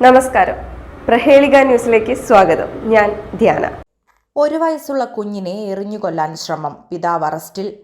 നമസ്കാരം. പ്രഹേളിക ന്യൂസിലേക്ക് സ്വാഗതം. ഞാൻ ധ്യാന. ഒരു വയസ്സുള്ള കുഞ്ഞിനെ എറിഞ്ഞു കൊല്ലാൻ ശ്രമം. പിതാവ് അറസ്റ്റിൽ.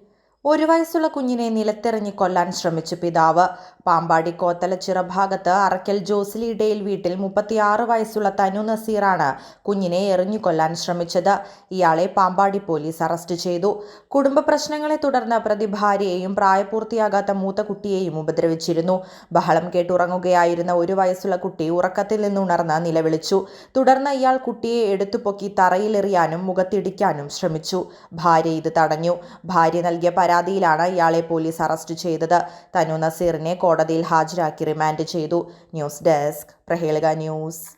ഒരു വയസ്സുള്ള കുഞ്ഞിനെ നിലത്തെറിഞ്ഞ് കൊല്ലാൻ ശ്രമിച്ചു പിതാവ്. പാമ്പാടി കോത്തലച്ചിറ ഭാഗത്ത് അറക്കൽ ജോസ്ലി ഇടയിൽ വീട്ടിൽ മുപ്പത്തിയാറ് വയസ്സുള്ള തനു നസീറാണ് കുഞ്ഞിനെ എറിഞ്ഞുകൊല്ലാൻ ശ്രമിച്ചത്. ഇയാളെ പാമ്പാടി പോലീസ് അറസ്റ്റ് ചെയ്തു. കുടുംബ പ്രശ്നങ്ങളെ തുടർന്ന് പ്രതി ഭാര്യയെയും പ്രായപൂർത്തിയാകാത്ത മൂത്ത കുട്ടിയെയും ഉപദ്രവിച്ചിരുന്നു. ബഹളം കേട്ടുറങ്ങുകയായിരുന്ന ഒരു വയസ്സുള്ള കുട്ടി ഉറക്കത്തിൽ നിന്നുണർന്ന് നിലവിളിച്ചു. തുടർന്ന് ഇയാൾ കുട്ടിയെ എടുത്തുപൊക്കി തറയിലെറിയാനും മുഖത്തിടിക്കാനും ശ്രമിച്ചു. ഭാര്യ ഇത് തടഞ്ഞു. ഭാര്യ നൽകിയ പരാതിയിലാണ് ഇയാളെ പോലീസ് അറസ്റ്റ് ചെയ്തത്. തനു നസീറിനെ കോടതിയിൽ ഹാജരാക്കി റിമാൻഡ് ചെയ്തു. News desk Prahelika news.